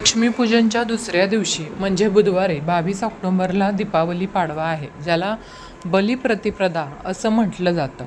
लक्ष्मीपूजनच्या दुसऱ्या दिवशी म्हणजे बुधवारी बावीस ऑक्टोंबरला दीपावली पाडवा आहे ज्याला बलिप्रतिप्रदा असं म्हटलं जातं.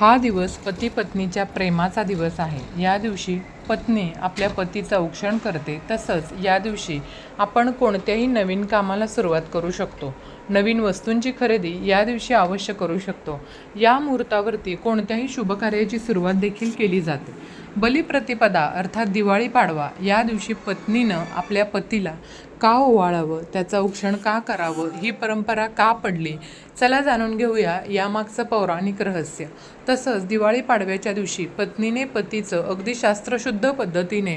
हा दिवस पती पत्नीच्या प्रेमाचा दिवस आहे. या दिवशी पत्नी आपल्या पतीचं औक्षण करते तसंच या दिवशी आपण कोणत्याही नवीन कामाला सुरुवात करू शकतो. नवीन वस्तूंची खरेदी या दिवशी अवश्य करू शकतो. या मुहूर्तावरती कोणत्याही शुभकार्याची सुरुवात देखील केली जाते. बलिप्रतिपदा अर्थात दिवाळी पाडवा या दिवशी पत्नीनं आपल्या पतीला का ओवाळावं त्याचं औक्षण का करावं ही परंपरा का पडली चला जाणून घेऊया यामागचं पौराणिक रहस्य. तसंच दिवाळी पाडव्याच्या दिवशी पत्नीने पतीचं अगदी शास्त्रशुद्ध पद्धतीने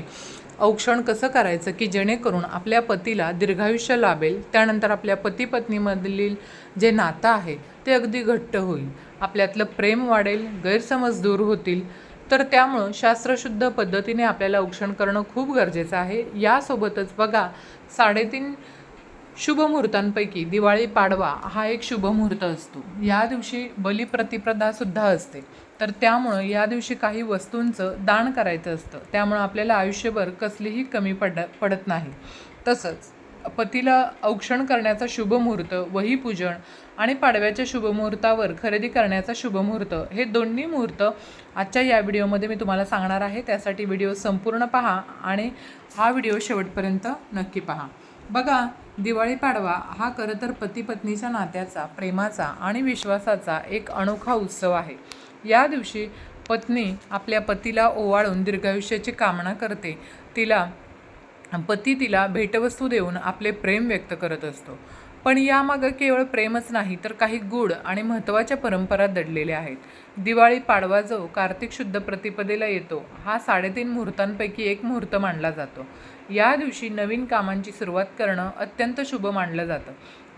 औक्षण कसं करायचं की जेणेकरून आपल्या पतीला दीर्घायुष्य लाभेल त्यानंतर आपल्या पती पत्नीमधील जे नातं आहे ते अगदी घट्ट होईल आपल्यातलं प्रेम वाढेल गैरसमज दूर होतील. तर त्यामुळं शास्त्रशुद्ध पद्धतीने आपल्याला औक्षण करणं खूप गरजेचं आहे. यासोबतच बघा साडेतीन शुभमुहूर्तांपैकी दिवाळी पाडवा हा एक शुभमुहूर्त असतो. या दिवशी बलिप्रतिप्रदासुद्धा असते. तर त्यामुळं या दिवशी काही वस्तूंचं दान करायचं असतं. त्यामुळं आपल्याला आयुष्यभर कसलीही कमी पड पडत नाही. तसंच पतीला औक्षण करण्याचा शुभमुहूर्त वहीपूजन आणि पाडव्याच्या शुभमुहूर्तावर खरेदी करण्याचा शुभमुहूर्त हे दोन्ही मुहूर्त आजच्या या व्हिडिओमध्ये मी तुम्हाला सांगणार आहे. त्यासाठी व्हिडिओ संपूर्ण पहा आणि हा व्हिडिओ शेवटपर्यंत नक्की पहा. बघा दिवाळी पाडवा हा खरं तर पती पत्नीच्या नात्याचा प्रेमाचा आणि विश्वासाचा एक अनोखा उत्सव आहे. या दिवशी पत्नी आपल्या पतीला ओवाळून दीर्घायुष्याची कामना करते. तिला पती तिला भेटवस्तू देऊन आपले प्रेम व्यक्त करत असतो. पण यामागं केवळ प्रेमच नाही तर काही गूढ आणि महत्त्वाच्या परंपरा दडलेल्या आहेत. दिवाळी पाडवा जो कार्तिक शुद्ध प्रतिपदेला येतो हा साडेतीन मुहूर्तांपैकी एक मुहूर्त मानला जातो. या दिवशी नवीन कामांची सुरुवात करणं अत्यंत शुभ मानलं जातं.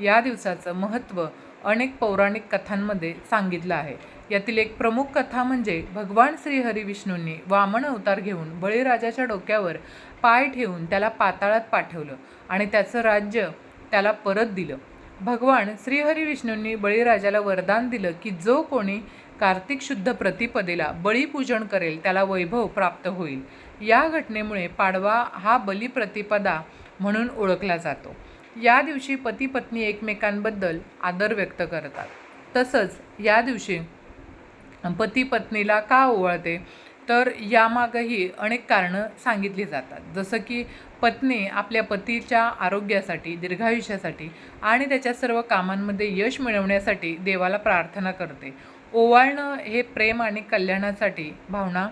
या दिवसाचं महत्त्व अनेक पौराणिक कथांमध्ये सांगितलं आहे. यातील एक प्रमुख कथा म्हणजे भगवान श्रीहरिविष्णूंनी वामन अवतार घेऊन बळीराजाच्या डोक्यावर पाय ठेवून त्याला पाताळात पाठवलं आणि त्याचं राज्य त्याला परत दिलं. भगवान श्रीहरी विष्णूंनी बळीराजाला वरदान दिलं की जो कोणी कार्तिक शुद्ध प्रतिपदेला बळीपूजन करेल त्याला वैभव प्राप्त होईल. या घटनेमुळे पाडवा हा बलिप्रतिपदा म्हणून ओळखला जातो. या दिवशी पती पत्नी एकमेकांबद्दल आदर व्यक्त करतात. तसंच या दिवशी पती पत्नीला का ओवाळते? तर यामागंही अनेक कारणं सांगितली जातात. जसं की पत्नी आपल्या पतीच्या आरोग्यासाठी दीर्घायुष्यासाठी आणि त्याच्या सर्व कामांमध्ये यश मिळवण्यासाठी देवाला प्रार्थना करते. ओवाळणं हे प्रेम आणि कल्याणासाठी भावना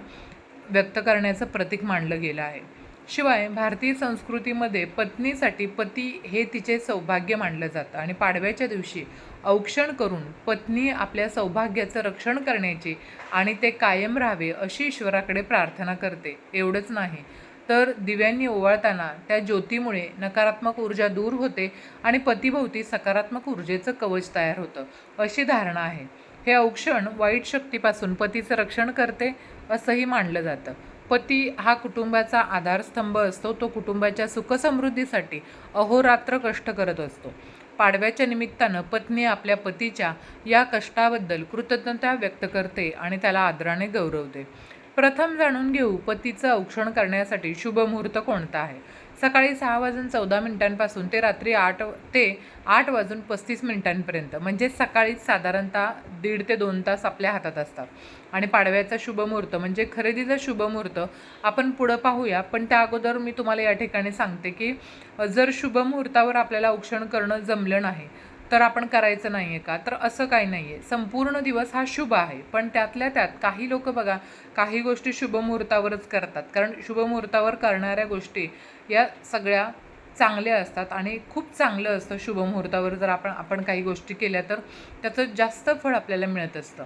व्यक्त करण्याचं प्रतीक मानलं गेलं आहे. शिवाय भारतीय संस्कृतीमध्ये पत्नीसाठी पती हे तिचे सौभाग्य मानलं जातं. आणि पाडव्याच्या दिवशी औक्षण करून पत्नी आपल्या सौभाग्याचं रक्षण करण्याची आणि ते कायम राहावे अशी ईश्वराकडे प्रार्थना करते. एवढंच नाही तर दिव्यांनी ओवाळताना त्या ज्योतीमुळे नकारात्मक ऊर्जा दूर होते आणि पतीभोवती सकारात्मक ऊर्जेचं कवच तयार होतं अशी धारणा आहे. हे औक्षण वाईट शक्तीपासून पतीचं रक्षण करते असंही मानलं जातं. पती हा कुटुंबाचा आधारस्तंभ असतो. तो कुटुंबाच्या सुखसमृद्धीसाठी अहोरात्र कष्ट करत असतो. पाडव्याच्या निमित्तानं पत्नी आपल्या पतीच्या या कष्टाबद्दल कृतज्ञता व्यक्त करते आणि त्याला आदराने गौरवते. प्रथम जाणून घेऊ पतीचं औक्षण करण्यासाठी शुभ मुहूर्त कोणता आहे? सकाळी सहा वाजून चौदा मिनिटांपासून ते रात्री आठ ते आठ वाजून पस्तीस मिनिटांपर्यंत म्हणजे सकाळीच साधारणतः दीड ते दोन तास आपल्या हातात असतात. आणि पाडव्याचा शुभमुहूर्त म्हणजे खरेदीचा शुभमुहूर्त आपण पुढं पाहूया. पण त्या अगोदर मी तुम्हाला या ठिकाणी सांगते की जर शुभमुहूर्तावर आपल्याला औक्षण करणं जमलं नाही तर आपण करायचं नाही आहे का? तर असं काही नाही आहे संपूर्ण दिवस हा शुभ आहे. पण त्यातल्या त्यात काही लोक बघा काही गोष्टी शुभमुहूर्तावरच करतात. कारण शुभमुहूर्तावर करणाऱ्या गोष्टी या सगळ्या चांगल्या असतात आणि खूप चांगलं असतं शुभमुहूर्तावर जर आपण आपण काही गोष्टी केल्या तर त्याचं जास्त फळ आपल्याला मिळत असतं.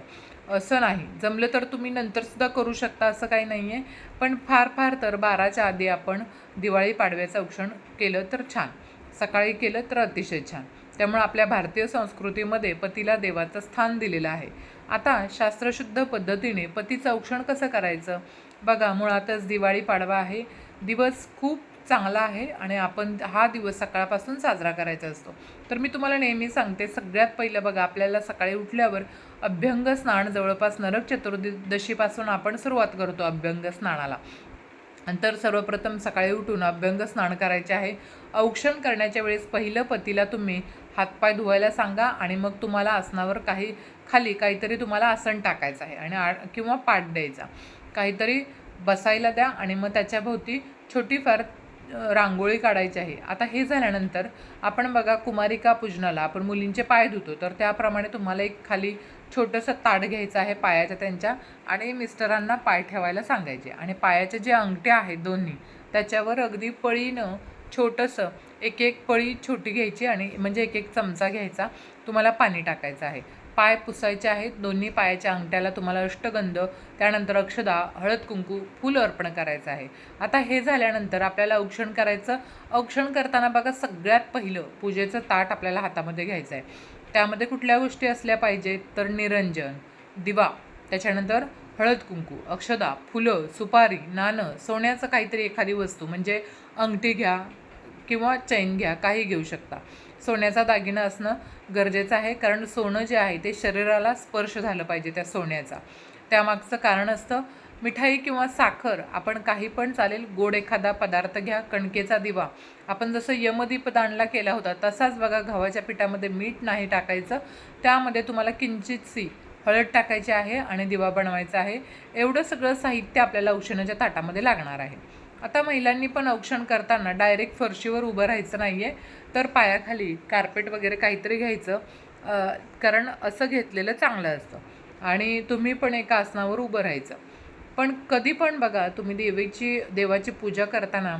असं नाही. जमलं तर तुम्ही नंतरसुद्धा करू शकता असं काही नाही आहे पण फार फार तर बाराच्या आधी आपण दिवाळी पाडव्याचं औक्षण केलं तर छान. सकाळी केलं तर अतिशय छान. त्यामुळं आपल्या भारतीय संस्कृतीमध्ये पतीला देवाचं स्थान दिलेलं आहे. आता शास्त्रशुद्ध पद्धतीने पतीचं औक्षण कसं करायचं? बघा मुळातच दिवाळी पाडवा आहे. दिवस खूप चांगला आहे आणि आपण हा दिवस सकाळपासून साजरा करायचा असतो. तर मी तुम्हाला नेहमी सांगते सगळ्यात पहिलं बघा आपल्याला सकाळी उठल्यावर अभ्यंग स्नान जवळपास नरक चतुर्दशीपासून आपण सुरुवात करतो अभ्यंग स्नानाला. नंतर सर्वप्रथम सकाळी उठून अभ्यंग स्नान करायचे आहे. औक्षण करण्याच्या वेळेस पहिलं पतीला तुम्ही हातपाय धुवायला सांगा आणि मग तुम्हाला आसनावर काही खाली काहीतरी तुम्हाला आसन टाकायचं आहे आणि आ किंवा पाठ द्यायचा. काहीतरी बसायला द्या आणि मग त्याच्याभोवती छोटी फार रांगोळी काढायची आहे. आता हे झाल्यानंतर आपण बघा कुमारिका पूजनाला आपण मुलींचे पाय धुतो तर त्याप्रमाणे तुम्हाला एक खाली छोटंसं ताट घ्यायचं आहे पायाच्या त्यांच्या आणि मिस्टरांना पाय ठेवायला सांगायचे. आणि पायाचे जे अंगठे आहेत दोन्ही त्याच्यावर अगदी पळीनं छोटंसं एक एक पळी छोटी घ्यायची आणि म्हणजे एक एक चमचा घ्यायचा. तुम्हाला पाणी टाकायचं आहे. पाय पुसायचे आहेत. दोन्ही पायाच्या अंगठ्याला तुम्हाला अष्टगंध त्यानंतर अक्षदा हळद कुंकू फूल अर्पण करायचं आहे. आता हे झाल्यानंतर आपल्याला औक्षण करायचं. औक्षण करताना बघा सगळ्यात पहिलं पूजेचं ताट आपल्याला हातामध्ये घ्यायचं आहे. त्यामध्ये कुठल्या गोष्टी असल्या पाहिजेत? तर निरंजन दिवा त्याच्यानंतर हळद कुंकू अक्षदा फुलं सुपारी नाणं सोन्याचं काहीतरी एखादी वस्तू. म्हणजे अंगठी घ्या किंवा चैन घ्या काही घेऊ शकता. सोन्याचा दागिना असणं गरजेचं आहे कारण सोनं जे आहे ते शरीराला स्पर्श झालं पाहिजे त्या सोन्याचा. त्यामागचं कारण असतं मिठाई किंवा साखर आपण काही पण चालेल गोड एखादा पदार्थ घ्या कणकेचा दिवा. आपण जसं यमदीप दांडला केला होता तसाच बघा गव्हाच्या पिठामध्ये मीठ नाही टाकायचं त्यामध्ये तुम्हाला किंचितसी हळद टाकायची आहे आणि दिवा बनवायचा आहे. एवढं सगळं साहित्य आपल्याला उष्णाच्या ताटामध्ये लागणार आहे. आता महिलांनी पण औक्षण करताना डायरेक्ट फरशीवर उभं राहायचं नाही आहे तर पायाखाली कार्पेट वगैरे काहीतरी घ्यायचं कारण असं घेतलेलं चांगलं असतं. आणि तुम्ही पण एका आसनावर उभं राहायचं. पण कधी पण बघा तुम्ही देवीची देवाची पूजा करताना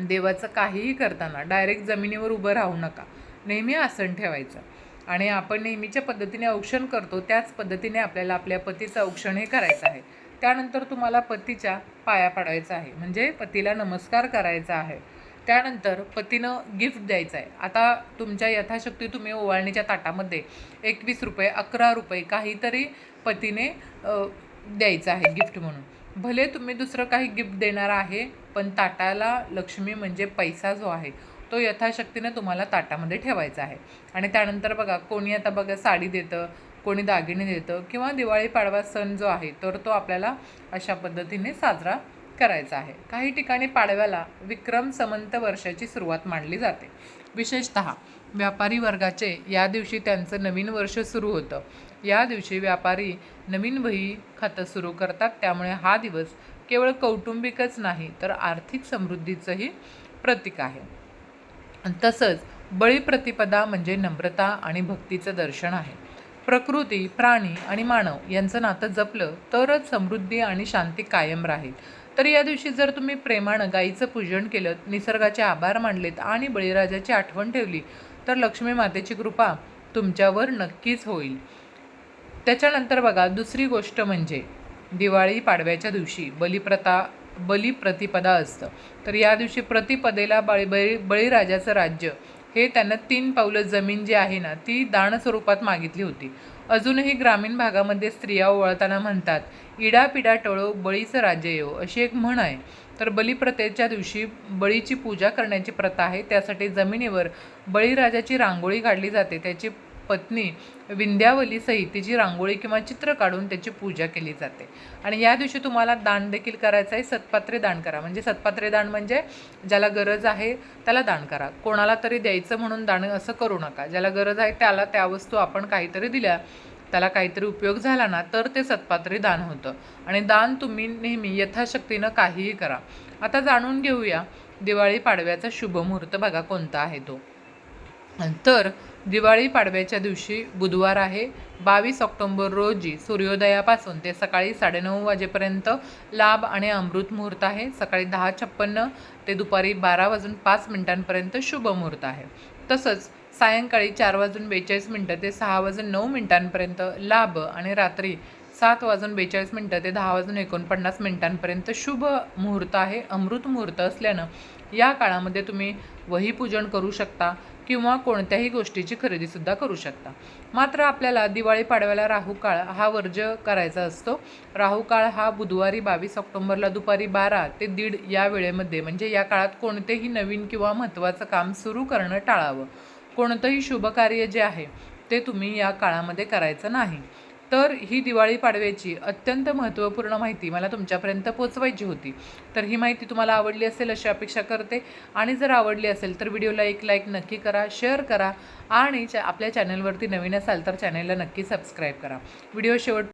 देवाचं काहीही करताना डायरेक्ट जमिनीवर उभं राहू नका. नेहमी आसन ठेवायचं. आणि आपण नेहमीच्या पद्धतीने औक्षण करतो त्याच पद्धतीने आपल्याला आपल्या पतीचं औक्षण हे करायचं आहे. त्यानंतर तुम्हाला पतीच्या पाया पाडायचा आहे. म्हणजे पतीला नमस्कार करायचा आहे. त्यानंतर पतीनं गिफ्ट द्यायचं आहे आता तुमच्या यथाशक्ती तुम्ही ओवाळणीच्या ताटामध्ये एकवीस रुपये अकरा रुपये काहीतरी पतीने द्यायचं आहे गिफ्ट म्हणून. भले तुम्ही दुसरं काही गिफ्ट देणार आहे पण ताटाला लक्ष्मी म्हणजे पैसा जो आहे तो यथाशक्तीने तुम्हाला ताटामध्ये ठेवायचा आहे. आणि त्यानंतर बघा कोणी आता बघा साडी देतं कोणी दागिने देतं किंवा दिवाळी पाडवा सण जो आहे तर तो आपल्याला अशा पद्धतीने साजरा करायचा आहे. काही ठिकाणी पाडव्याला विक्रम समंत वर्षाची सुरुवात मानली जाते. विशेषत व्यापारी वर्गाचे या दिवशी त्यांचं नवीन वर्ष सुरू होतं. या दिवशी व्यापारी नवीन वही खातं सुरू करतात. त्यामुळे हा दिवस केवळ कौटुंबिकच नाही तर आर्थिक समृद्धीचंही प्रतीक आहे. तसंच बळीप्रतिपदा म्हणजे नम्रता आणि भक्तीचं दर्शन आहे. प्रकृती प्राणी आणि मानव यांचं नातं जपलं तरच समृद्धी आणि शांती कायम राहील. तर या दिवशी जर तुम्ही प्रेमानं गाईचं पूजन केलं निसर्गाचे आभार मानलेत आणि बळीराजाची आठवण ठेवली तर लक्ष्मी मातेची कृपा तुमच्यावर नक्कीच होईल. त्याच्यानंतर बघा दुसरी गोष्ट म्हणजे दिवाळी पाडव्याच्या दिवशी बलिप्रथा बलिप्रतिपदा असतं. तर या दिवशी प्रतिपदेला बळी बळी बळीराजाचं राज्य हे त्यांना तीन पावलं जमीन जी आहे ना ती दान स्वरूपात मागितली होती. अजूनही ग्रामीण भागामध्ये स्त्रिया ओळताना म्हणतात इडापिडा टळो बळीचं राज्य येऊ अशी एक म्हण आहे. तर बलिप्रथेच्या दिवशी बळीची पूजा करण्याची प्रथा आहे. त्यासाठी जमिनीवर बळीराजाची रांगोळी काढली जाते. त्याची पत्नी विंध्यावलीसहित तिची रांगोळी किंवा चित्र काढून त्याची पूजा केली जाते. आणि या दिवशी तुम्हाला दान देखील करायचं आहे. सत्पात्रे दान करा. म्हणजे सत्पात्रे दान म्हणजे ज्याला गरज आहे त्याला दान करा. कोणाला तरी द्यायचं म्हणून दान असं करू नका. ज्याला गरज आहे त्याला त्या वस्तू आपण काहीतरी दिल्या त्याला काहीतरी उपयोग झाला ना तर ते सत्पात्री दान होतं. आणि दान तुम्ही नेहमी यथाशक्तीनं काहीही करा. आता जाणून घेऊया दिवाळी पाडव्याचा शुभ मुहूर्त बघा कोणता आहे तो. तर दिवाळी पाडव्याच्या दिवशी बुधवार आहे. बावीस ऑक्टोंबर रोजी सूर्योदयापासून ते सकाळी साडेनऊ वाजेपर्यंत लाभ आणि अमृत मुहूर्त आहे. सकाळी दहा छप्पन्न ते दुपारी बारा वाजून पाच मिनिटांपर्यंत शुभ मुहूर्त आहे. तसंच सायंकाळी चार वाजून बेचाळीस मिनटं ते सहा वाजून नऊ मिनिटांपर्यंत लाभ आणि रात्री सात वाजून बेचाळीस मिनटं ते दहा वाजून एकोणपन्नास मिनिटांपर्यंत शुभ मुहूर्त आहे. अमृत मुहूर्त असल्यानं या काळामध्ये तुम्ही वहीपूजन करू शकता. किंवा कोणत्याही गोष्टीची खरेदीसुद्धा करू शकता. मात्र आपल्याला दिवाळी पाडव्याला राहू काळ हा वर्ज करायचा असतो. राहू काळ हा बुधवारी बावीस ऑक्टोंबरला दुपारी बारा ते दीड या वेळेमध्ये म्हणजे या काळात कोणतेही नवीन किंवा महत्त्वाचं काम सुरू करणं टाळावं. कोणतंही शुभकार्य जे आहे ते तुम्ही या काळामध्ये करायचं नाही. तर ही दिवाळी पाडव्याची अत्यंत महत्त्वपूर्ण माहिती मला तुमच्यापर्यंत पोचवायची होती. तर ही माहिती तुम्हाला आवडली असेल अशी अपेक्षा करते. आणि जर आवडली असेल तर व्हिडिओला एक लाईक नक्की करा शेअर करा आणि चा आपल्या चॅनलवरती नवीन असाल तर चॅनलला नक्की सबस्क्राईब करा. व्हिडिओ शेवट